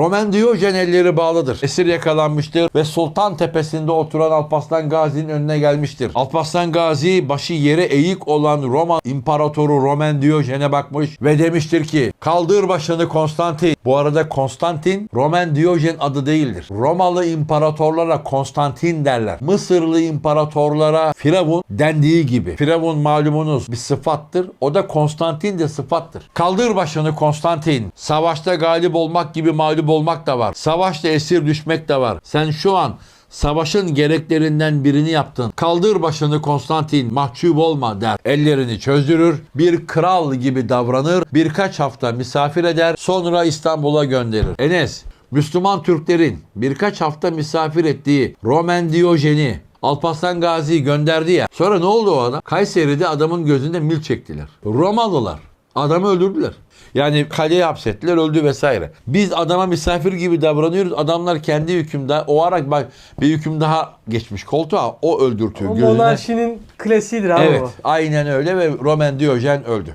Roman Diyojen elleri bağlıdır. Esir yakalanmıştır ve Sultan Tepesi'nde oturan Alparslan Gazi'nin önüne gelmiştir. Alparslan Gazi başı yere eğik olan Roma İmparatoru Roman Diyojen'e bakmış ve demiştir ki kaldır başını Konstantin. Bu arada Konstantin Roman Diyojen adı değildir. Romalı imparatorlara Konstantin derler. Mısırlı imparatorlara Firavun dendiği gibi. Firavun malumunuz bir sıfattır. O da Konstantin de sıfattır. Kaldır başını Konstantin. Savaşta galip olmak gibi mağlup olmak da var. Savaşta esir düşmek de var. Sen şu an Savaşın gereklerinden birini yaptın. Kaldır başını Konstantin, mahcup olma der. Ellerini çözdürür, bir kral gibi davranır, birkaç hafta misafir eder, sonra İstanbul'a gönderir. Enes, Müslüman Türklerin birkaç hafta misafir ettiği Roman Diyojen'i Alparslan Gazi'yi gönderdi ya. Sonra ne oldu o adam? Kayseri'de adamın gözünde mil çektiler. Romalılar. Adamı öldürdüler. Yani kaleye hapsettiler öldü vesaire. Biz adama misafir gibi davranıyoruz. Adamlar kendi hükümde o ara bak bir hüküm daha geçmiş koltuğa o öldürtüyor O monarşinin klasiğidir abi Evet o. aynen öyle ve Roman Diyojen öldü.